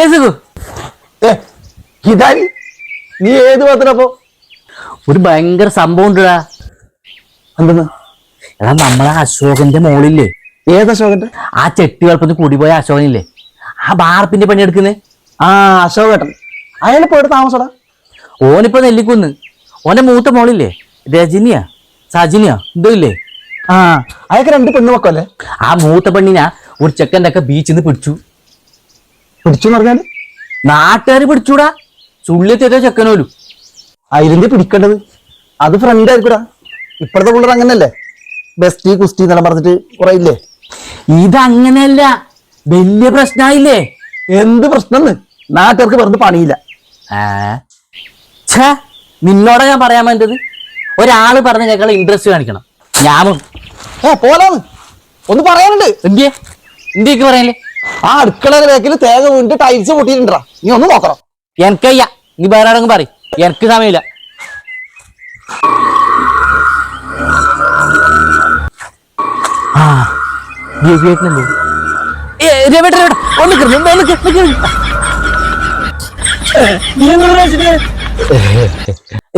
ഏത്? ഏ ഇതാരി? നീ ഏത് പത്രപ്പോ ഒരു ഭയങ്കര സംഭവം ഉണ്ടടാ. എന്തെന്ന്? എടാ നമ്മളെ അശോകന്റെ മോളില്ലേ? ഏത് അശോകന്റെ? ആ ചെട്ടി വളപ്പത്തിൽ കൂടിപ്പോയ അശോകനില്ലേ? ആ ബാർപ്പിന്റെ പണി എടുക്കുന്നേ? ആ അശോകേട്ടൻ. അയാൾ പോയിട്ട് താമസടാ? ഓനിപ്പോ നെല്ലിക്കുന്ന്. ഓന്റെ മൂത്ത മോളില്ലേ? രജനിയാ സജിനിയാ എന്തോ ഇല്ലേ? ആ അയാൾക്ക് രണ്ട് പെണ്ണു മക്കളല്ലേ ആ മൂത്ത പെണ്ണിനാ ഒരു ചെക്കന്റെ ഒക്കെ ബീച്ചിൽ നിന്ന് പിടിച്ചു. പിടിച്ചു പറഞ്ഞാൽ? നാട്ടുകാർ പിടിച്ചൂടാ. ചുള്ളിയെത്തിയ ചെക്കനോലും. അതിന്റെ പിടിക്കേണ്ടത്. അത് ഫ്രണ്ട് ആയിരിക്കൂടാ. ഇപ്പോഴത്തെ പിള്ളേർ അങ്ങനല്ലേ? ബെസ്റ്റി കുസ്തി എന്നെല്ലാം പറഞ്ഞിട്ട് കുറെ ഇല്ലേ? ഇതങ്ങനെയല്ല. വലിയ പ്രശ്നമായില്ലേ എന്ത് പ്രശ്നം നാട്ടുകാർക്ക് പറഞ്ഞ് പണിയില്ല. നിന്നോടെ ഞാൻ പറയാൻ വേണ്ടത് ഒരാൾ പറഞ്ഞ ഞങ്ങൾ ഇൻട്രസ്റ്റ് കാണിക്കണം. ഞാനും ഏ പോലാന്ന്. ഒന്ന് പറയാനുണ്ട്. എന്തിയെ? എന്തിയൊക്കെ പറയാനില്ലേ? ആ അടുക്കളയുടെ ബാക്കിൽ തേങ്ങ വീണിട്ട് ടൈൽസ് പൊട്ടിയിട്ടുണ്ടാ നീ ഒന്ന് നോക്കണം. എനിക്കയ്യ. നീ വേറെ ആരെങ്കിലും പറയും. എനിക്ക് സമയമില്ല. ആ രവിയേട്ടനല്ലേ ഏ, രവിയേട്ടൻ, രവിയേട്ടൻ, ഒന്ന് നിക്ക്, ഒന്ന് നിക്ക്, നിക്ക്, നിക്ക്.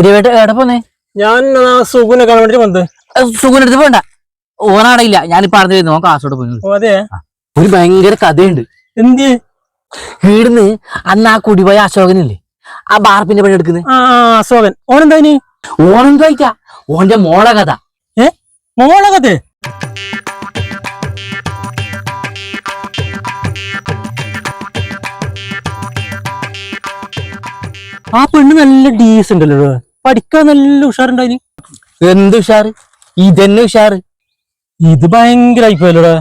രവിയേട്ടൻ എവിടെ പോന്നേ? ഞാൻ സുഖുനെ കാണാൻ വേണ്ടി വന്നത് സുഖം എടുത്ത് പോണ്ട. ഇല്ല ഞാനിപ്പോ അറിഞ്ഞു വരുന്നു. ഓൻ കാസോട് പോയി. ഒരു ഭയങ്കര കഥയുണ്ട്. എന്ത്? വീടുന്ന് അന്ന് ആ കുടിപോയ അശോകനില്ലേ? ആ ബാർപ്പിന്റെ പണി എടുക്കുന്നത് അശോകൻ. ഓനെന്താ ചോദിക്കാ ഓന്റെ മോളെ കഥ. ഏ? മോളെ കഥ? ആ പെണ്ണ് നല്ല ഡീസ് ഉണ്ടല്ലോ പഠിക്കാൻ നല്ല ഉഷാറുണ്ടായിന്. എന്ത് ഉഷാറ്? ഇതന്നെ ഉഷാറ്. ഇത് ഭയങ്കര ആയിപ്പോയല്ലോടാ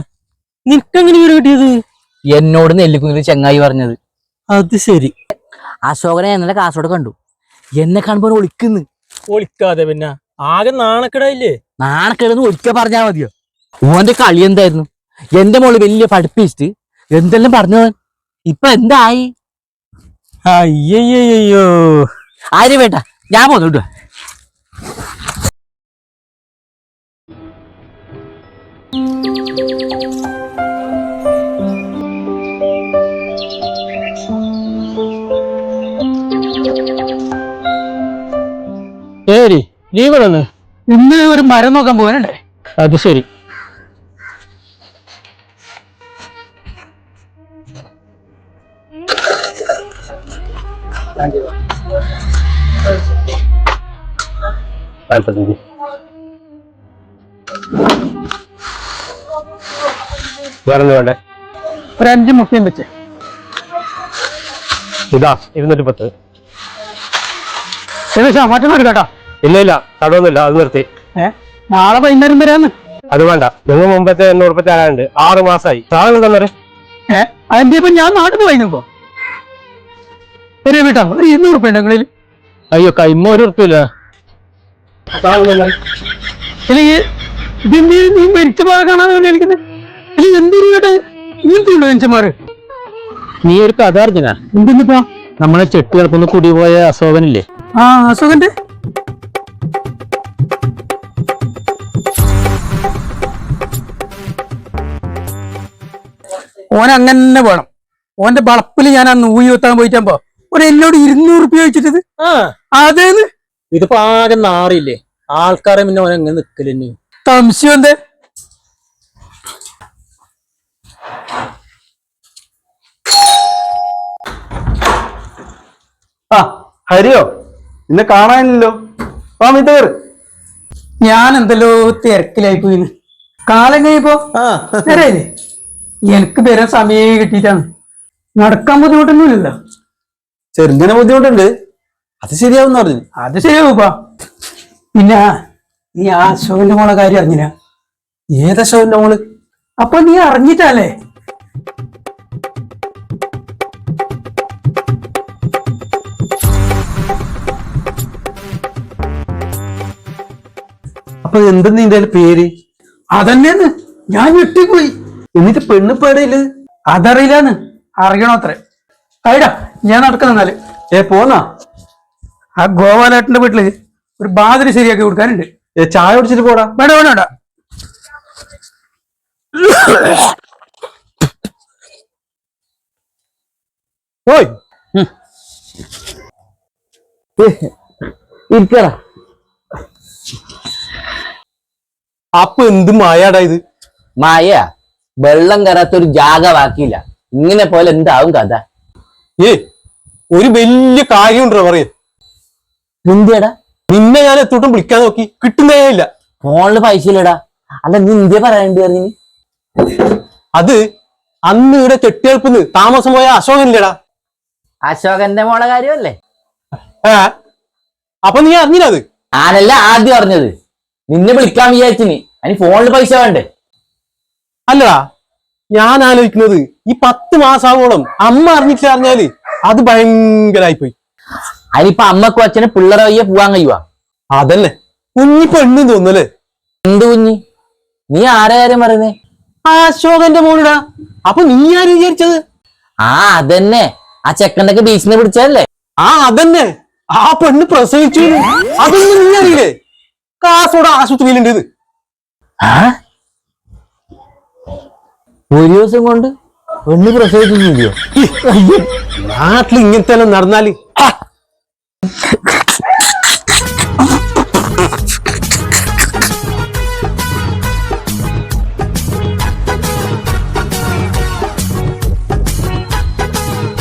നിനക്കെങ്ങനെ വീട് കിട്ടിയത്? എന്നോട് നെല്ലിക്കുന്നിൽ ചെങ്ങായി പറഞ്ഞത്. അത് ശരി. അശോകനെ എന്നെ കാസർഗോഡ് കണ്ടു. എന്നെ കാണുമ്പോൾ ഒളിക്കുന്നു. ഒളിക്കാതെ പിന്നെ. ആകെ നാണക്കെടായില്ലേ? നാണക്കേടെന്ന് ഒളിക്കാൻ പറഞ്ഞാ മതിയോ? ഓന്റെ കളി എന്തായിരുന്നു? എന്റെ മോൾ വലിയ പഠിപ്പിച്ചിട്ട് എന്തെല്ലാം പറഞ്ഞു ഇപ്പൊ എന്തായി? അയ്യോ ആര് വേണ്ട ഞാൻ പോന്നു കേട്ടോ ശരി നീ ഇവിടെ വന്ന്. ഇന്ന് ഒരു മരം നോക്കാൻ പോകാനുണ്ടേ? അത് ശരി. വേറെ വേണ്ടേ? ഒരു അഞ്ച് മുഖ്യം വെച്ച്. ഇതാ ഇരുന്നൂറ്റി പത്ത്. മറ്റന്നാൾ കേട്ടോ. ഇല്ല ഇല്ല തടവൊന്നുമില്ല അത് നിർത്തി. ഏ നാളെ വൈകുന്നേരം വരാന്ന്. അത് വേണ്ട നിങ്ങൾ മുമ്പത്തെ എണ്ണൂറ് രൂപ തരാനുണ്ട് ആറ് മാസമായി സാധനം തന്നെ? ഏ അതിന്റെ ഇപ്പൊ ഞാൻ നാട്ടിൽ നിന്ന് ഒരു വീട്ടാ ഒരു ഇരുന്നൂറ് ഉറുപ്പ ഉണ്ടെങ്കിൽ അയ്യോ കൈമ ഒരു ഉറപ്പില്ല അല്ലെങ്കിൽ ഇതെന്തീ നീ മരിച്ച ഭാഗം കാണാതെ വിളിക്കുന്നത് മനുഷ്യന്മാര് നീ ഒരു കഥ അറിഞ്ഞാ എന്തെന്നിപ്പാ? നമ്മളെ ചെട്ടി കിടക്കുന്ന കുടിപോയ അശോകനില്ലേ? ആ അശോകന്റെ? ഓൻ അങ്ങനെ വേണം. ഓന്റെ വളപ്പിൽ ഞാൻ ആ നൂയി വെത്താൻ പോയിട്ടാകുമ്പോ ഓന എന്നോട് ഇരുന്നൂറ് റുപ്യ ചോദിച്ചിട്ടത്? അതേന്ന്? ഇതിപ്പോ ആകെ നാറിയില്ലേ? ആൾക്കാരെ പിന്നെ ഓൻ എങ്ങനെ നിക്കലെന്നെ സംശയം എന്തേ ആ ഹരിയോ നിന്നെ കാണാനില്ലല്ലോ. വാ മിത്ത കയറ് ഞാൻ എന്തല്ലോ തിരക്കിലായി പോയിന്ന് കാലം കഴിയപ്പോ നേരായില്ലേ? എനിക്ക് വരാൻ സമയം കിട്ടിയിട്ടാണ്. നടക്കാൻ ബുദ്ധിമുട്ടൊന്നുമില്ലല്ലോ. ചെറുങ്ങനെ ബുദ്ധിമുട്ടുണ്ട്. അത് ശരിയാവും പറഞ്ഞു. അത് ശരിയാവൂപ്പാ പിന്നെ നീ ആ അശോകന്റെ മോളെ കാര്യം അറിഞ്ഞില്ല? ഏതാ ഷോന്റെ മോൾ? അപ്പൊ നീ അറിഞ്ഞിട്ടല്ലേ? എന്താ നിന്റെ പേര്? അതന്നെന്ന് ഞാൻ ഞെട്ടിപ്പോയി. എന്നിട്ട് പെണ്ണ് പേടയിൽ അതറിയില്ലാന്ന്. അറിയണോ അത്രേ. അയടാ ഞാൻ നടക്കുന്നാൽ ഏ പോന്നാ? ആ ഗോപാലേട്ടന്റെ വീട്ടിൽ ഒരു ബാതിരി ശരിയാക്കി കൊടുക്കാനുണ്ട്. ഏ ചായ കുടിച്ചിട്ട് പോടാ. വേണ്ട വേണ്ട വേണ്ട. ഓയ് ഇരിക്കറ അപ്പൊ എന്ത് മായാടാ ഇത്? മായ വെള്ളം കയറാത്ത ഒരു ജാഗ ബാക്കിയില്ല. ഇങ്ങനെ പോലെ എന്താവും കഥ? ഏ ഒരു വലിയ കാര്യമുണ്ടോ പറയ. എന്തിയടാ നിന്നെ ഞാൻ എത്തോട്ടും വിളിക്കാൻ നോക്കി. കിട്ടുന്നേ ഇല്ല. ഫോണിൽ പൈസ ഇല്ലടാ. അല്ല നീ ഇന്ത്യ പറയണ്ടി പറഞ്ഞു അത് അന്ന് ഇവിടെ ചെട്ടിയെളുപ്പന്ന് താമസം പോയ അശോകൻ ഇല്ലടാ. അശോകന്റെ മോളെ കാര്യമല്ലേ? ഏ അപ്പൊ നീ അറിഞ്ഞില്ല അത്? ആനല്ല ആദ്യം അറിഞ്ഞത്. നിന്നെ വിളിക്കാൻ വിചാരിച്ചിന്. അതിന് ഫോണിൽ പൈസ വേണ്ടേ? അല്ലടാ ഞാൻ ആലോചിക്കുന്നത് ഈ പത്ത് മാസാവോളം അമ്മ അറിഞ്ഞിട്ട് അറിഞ്ഞാൽ അത് ഭയങ്കരായി പോയി അതിനിപ്പൊ അമ്മക്കും അച്ഛനെ പിള്ളേരെ വയ്യ പോവാൻ കഴിയുവാ? അതന്നെ കുഞ്ഞി പെണ്ണ് തോന്നല്ലേ എന്ത് കുഞ്ഞി? നീ ആരെ കാര്യം പറയുന്നേ? ആ അശോകന്റെ മോളിടാ. അപ്പൊ നീ ആര് വിചാരിച്ചത്? ആ അതന്നെ. ആ ചെക്കന്റെ ഭീഷണി ബീച്ചിനെ പിടിച്ചതല്ലേ? ആ അതന്നെ. ആ പെണ്ണ് പ്രസവിച്ചു. അതൊന്നും നീ അറിയില്ലേ കാസോടെ ആശുപത്രിയിലുണ്ട് ഇത്? ഒരു ദിവസം കൊണ്ട് പെണ്ണ് പ്രസവിക്കുന്നില്ലയോ നാട്ടിൽ ഇങ്ങനത്തെ എല്ലാം നടന്നാൽ